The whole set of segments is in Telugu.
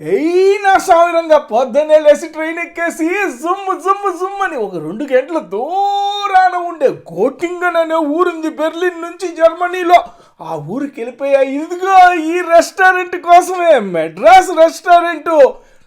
అయినా సాధారణంగా పొద్దున్నే లేచి ట్రైన్ ఎక్కేసి జుమ్ము జుమ్ము జుమ్ అని ఒక రెండు గంటల దూరాన ఉండే గోటింగన్ అనే ఊరుంది బెర్లిన్ నుంచి జర్మనీలో. ఆ ఊరికి వెళ్ళిపోయా ఇదిగో ఈ రెస్టారెంట్ కోసమే మెడ్రాస్ రెస్టారెంట్.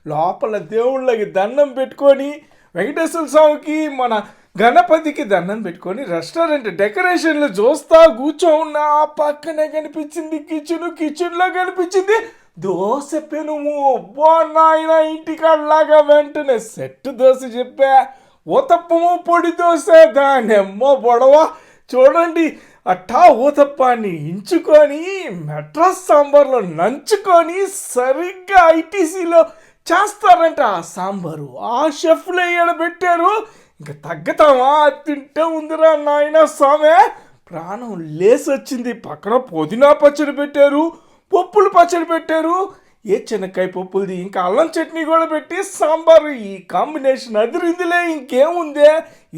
లోపల దేవుళ్ళకి దండం పెట్టుకొని వెంకటేశ్వర స్వామికి మన గణపతికి దండం పెట్టుకొని రెస్టారెంట్ డెకరేషన్లు చూస్తా కూర్చో ఉన్నా ఆ పక్కనే కనిపించింది కిచెన్ కిచెన్లో కనిపించింది. దోశ పెనుము. బో నాయన ఇంటికాడలాగా వెంటనే సెట్ దోశ చెప్పా. ఊతప్పము పొడి దోశ దానెమ్మో పొడవ చూడండి అట్టా ఊతప్పాన్ని ఇంచుకొని మెట్రస్ సాంబార్లో నంచుకొని సరిగ్గా ఐటీసీలో చేస్తారంట. ఆ సాంబారు ఆ షెఫ్లు ఎక్కడ పెట్టారు. ఇంకా తగ్గతామా? తింటే ఉందిరా నాయన స్వామి. ప్రాణం లేసొచ్చింది. పక్కన పుదీనా పచ్చడి పెట్టారు. పప్పులు పచ్చడి పెట్టారు. ఏ చెనక్కాయ పప్పులది ఇంకా అల్లం చట్నీ కూడా పెట్టి సాంబారు. ఈ కాంబినేషన్ అదిరిందిలే ఇంకేముందే.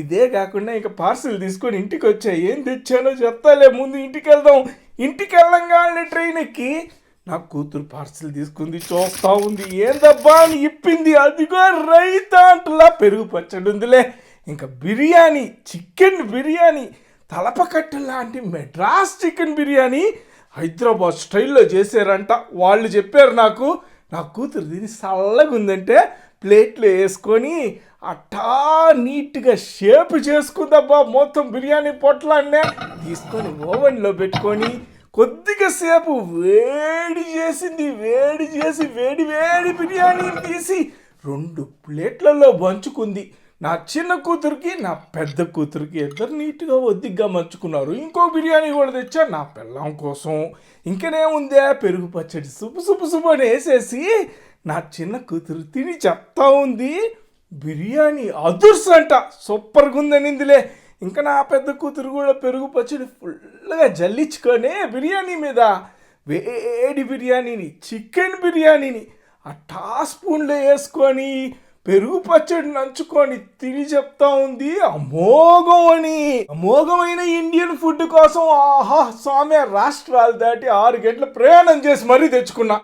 ఇదే కాకుండా ఇంకా పార్సిల్ తీసుకొని ఇంటికి వచ్చా ఏం తెచ్చానో చెప్తాలే. ముందు ఇంటికి వెళ్దాం ఇంటికి వెళ్ళంగానే ట్రైన్ ఎక్కి నా కూతురు పార్సిల్ తీసుకుంది చూస్తా ఉంది. ఏందబ్బా అని ఇప్పింది. అదిగో రైతాంటలా పెరుగు పచ్చడి ఉందిలే. ఇంకా బిర్యానీ చికెన్ బిర్యానీ తలపకట్టు లాంటి మెడ్రాస్ చికెన్ బిర్యానీ హైదరాబాద్ స్టైల్లో చేశారంట. వాళ్ళు చెప్పారు నాకు నా కూతురు దీని చల్లగా ఉందంటే ప్లేట్లో వేసుకొని అట్టా నీట్గా షేప్ చేసుకుందబ్బా మొత్తం బిర్యానీ పొట్లాన్నే. తీసుకొని ఓవెన్లో పెట్టుకొని కొద్దిగా సేపు వేడి చేసింది వేడి చేసి వేడి వేడి బిర్యానీ తీసి రెండు ప్లేట్లలో పంచుకుంది నా చిన్న కూతురికి నా పెద్ద కూతురికి ఇద్దరు నీట్గా ఒద్దిగ్గా మంచుకున్నారు ఇంకో బిర్యానీ కూడా తెచ్చా నా పిల్లం కోసం. ఇంకనే ఉందే పెరుగు పచ్చడి సుపు సుపు సుపు అని వేసేసి నా చిన్న కూతురు తిని చెప్తా ఉంది. బిర్యానీ అదుర్స్ అంట సూపర్గా ఉందనిందిలే ఇంకా నా పెద్ద కూతురు కూడా పెరుగు పచ్చడి ఫుల్గా జల్లించుకొని బిర్యానీ మీద వేడి బిర్యానీని చికెన్ బిర్యానీని ఆ టా స్పూన్లో వేసుకొని పెరుగు పచ్చడి నంచుకొని తిని చెప్తా ఉంది. అమోఘం అని అమోఘమైన ఇండియన్ ఫుడ్ కోసం ఆహా స్వామి రాష్ట్రాలు దాటి ఆరు గంటల ప్రయాణం చేసి మరీ తెచ్చుకున్నా.